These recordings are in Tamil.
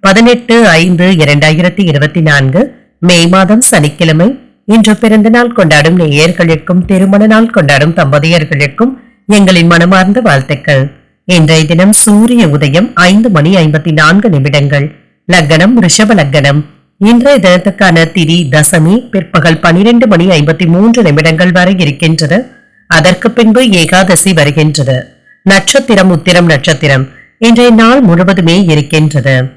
பதினெட்டு ஐந்து இரண்டாயிரத்தி இருபத்தி நான்கு மே மாதம் சனிக்கிழமை. இன்று பிறந்த நாள் கொண்டாடும் நேயர்களுக்கும் திருமண நாள் கொண்டாடும் தம்பதியர்களுக்கும் எங்களின் மனமார்ந்த வாழ்த்துக்கள். இன்றைய தினம் சூரிய உதயம் ஐந்து மணி ஐம்பத்தி நான்கு நிமிடங்கள். லக்னம் ரிஷப லக்னம். இன்றைய தினத்துக்கான திதி தசமி பிற்பகல் பனிரெண்டு மணி ஐம்பத்தி மூன்று நிமிடங்கள் வரை இருக்கின்றது. அதற்கு பின்பு ஏகாதசி வருகின்றது. நட்சத்திரம் உத்திரம் நட்சத்திரம். இன்றைய நாள் முழுவதுமே இருக்கின்றது.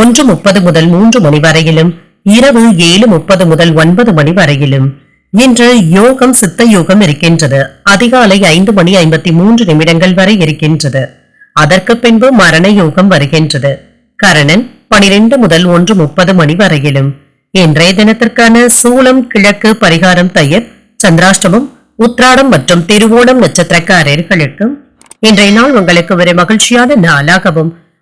ஒன்று முப்பது முதல் மூன்று மணி வரையிலும் இரவு ஏழு முப்பது முதல் ஒன்பது மணி வரையிலும். இன்று யோகம் சித்த யோகம் இருக்கின்றது. அதிகாலை ஐந்து மணி ஐம்பத்தி மூன்று நிமிடங்கள் வரை இருக்கின்றது. அதற்கு பின்பு மரண யோகம் வருகின்றது. கரணன் பனிரெண்டு முதல் ஒன்று முப்பது மணி வரையிலும். இன்றைய தினத்திற்கான சூளம் கிழக்கு பரிகாரம் தயிர் சந்திராஷ்டமம் உத்ராடம் மற்றும் திருவோணம் நட்சத்திரக்காரர்களுக்கும் இன்றைய நாள் உங்களுக்கு ஒரு மகிழ்ச்சியான நாளாகவும்